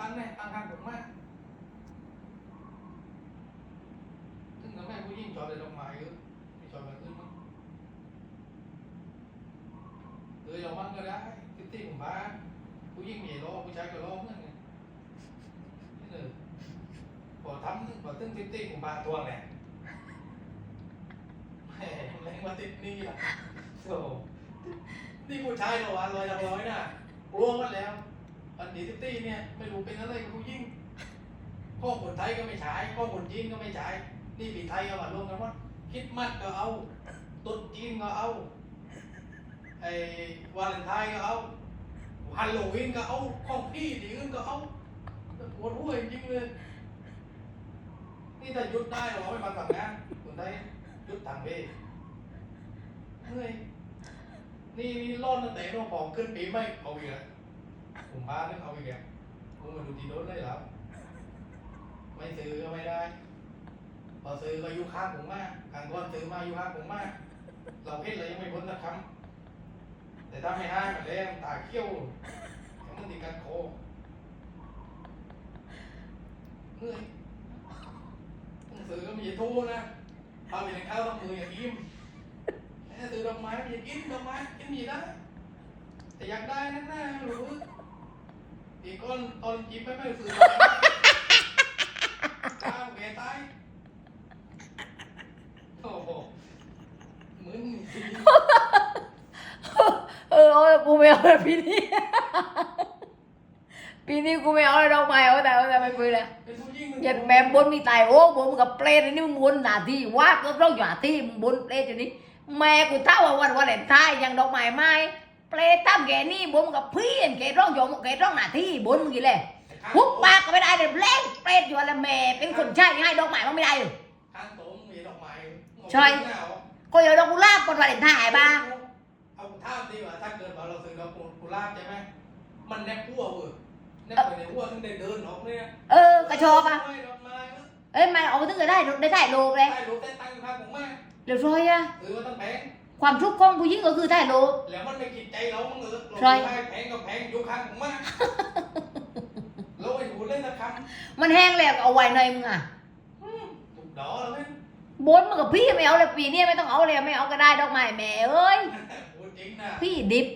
ตั้งเนี่ยตั้งข้างผมมากซึ่งทำให้ผู้หญิงชอบเลยดอกไม้เยอะไม่ชอบแบบอื่นมั้งเลยเรามั่งก็ได้ที่ที่ผมบ้านผู้หญิงมีรอผู้ชายก็รอเหมือนกันนี่เลยพอทำพอตึ้งที่ที่ผมบ้านทวงแหละแหมแรงมาติดนี่อะโอ้นี่ผู้ชายเหรอวะลอยละร้อยน่ะรวมกันแล้ว อันนี้ที่ตี้เนี่ยไม่รู้เป็นอะไรกับผู้ยิ่งข้อคนไทยก็ไม่ใช้ข้อคนจีนก็ไม่ใช้นี่ปีไทยเอามารวมกันว่าคิดมัดก็เอาตรุษจีนก็เอาไอ้วาเลนไทน์ก็เอาฮัลโลวีนก็เอาของพี่ที่อื่นก็เอาปวดหัวจริงเลย นี่ถ้าหยุดได้เราไม่มาทำงานคนไทยหยุดทางเบ้เฮ้ยนี่นี่ร้อนตั้งแต่น้องของขึ้นปีไม่เอาอีกแล้ว ผมบ้านึกเอาอีกแล้วผมมาดูดีโดนเลยแล้วไม่ซื้อก็ไม่ได้ พอซื้อก็ยุค้าผมมากการก้อนซื้อมายุค้าผมมาก เราเห็นเลยยังไม่พ้นสักคำแต่ถ้าไม่ให้มันแรงตาเขี้ยวยังมันติดกันโคเฮ้ยต้องซื้อก็ไมีทู่นะพาไปในข้าวต้องมืออย่างอิ่มแค่ซื้อดอกไม้ม่อยากกินดอกไม้กินมีได้แต่อยากได้นั่นน่ะหรื ออีกคนตอนจิบไม่ไม่ซื้อมาก้าวแกตายโอ้โหมึงจริงเออเอาแต่กูไม่เอาเลยปีนี้ ปีนี้กูไม่เอาเลยดอกไม้เอาแต่เอาแต่ไม่ปืนเลยเป็นผู้หญิงเหยัดแม่บนมีตายโอ้บนมึงกับเปรตอันนี่มึงบนหน้าที่ว่าก็ต้องอยู่หน้าที่มึงบนเปรตอย่างนี้ แม่กูเท่าว่าวันวันเห็นท้ายยังดอกไม้ไม้เปรตตั้ม แกนี่บนมึงกับพี่แกร้องโยมแกร้องหน้าที่บนมึงกี่เลยพุกปากก็ไม่ได้เด็ดเล่นเปรตอยู่อะไรแม่เป็นคนใช่ยังไงดอกไม้มันไม่ได้อยู่ข้างโต๊ะมีดอกไม้ใช่ก็อย่าดอกกุหลาบก่อนวันเห็นท้ายบ้าเอาท่าดีกว่าถ้าเกิดว่าเราซื้อดอกกุหลาบใช่ไหมมันแนบพัวเว้ยแนบไปในพัวถึงได้เดินออกเนี่ยเออกระชอบอะดอกไม้เนอะเอ้ยไม่เอาไปถึงจะได้ได้ถ่ายรูปเลยได้รู้แต่ตังค์ข้างผมมากเดี๋ยวซอยอะซื้อมาตั้งแพง ความทุกข์ของผู้หญิงก็คือถ่ายรูปแล้วมันไม่กินใจเรามั้งเหรอใช่เราแพงก็แพงอยู่ข้างผมมากเราไอ้หูเล่นตะคมันแห้งแล้วก็เอาไว้ในมึงอะำอืมถูกดอแล้วไหมบนมึงกับพี่ไม่เอาเลยปีนี้ไม่ต้องเอาเลยไม่เอาก็ได้ดอกไม้แม่เอ้ยพูดจริงนะพี่ดิบ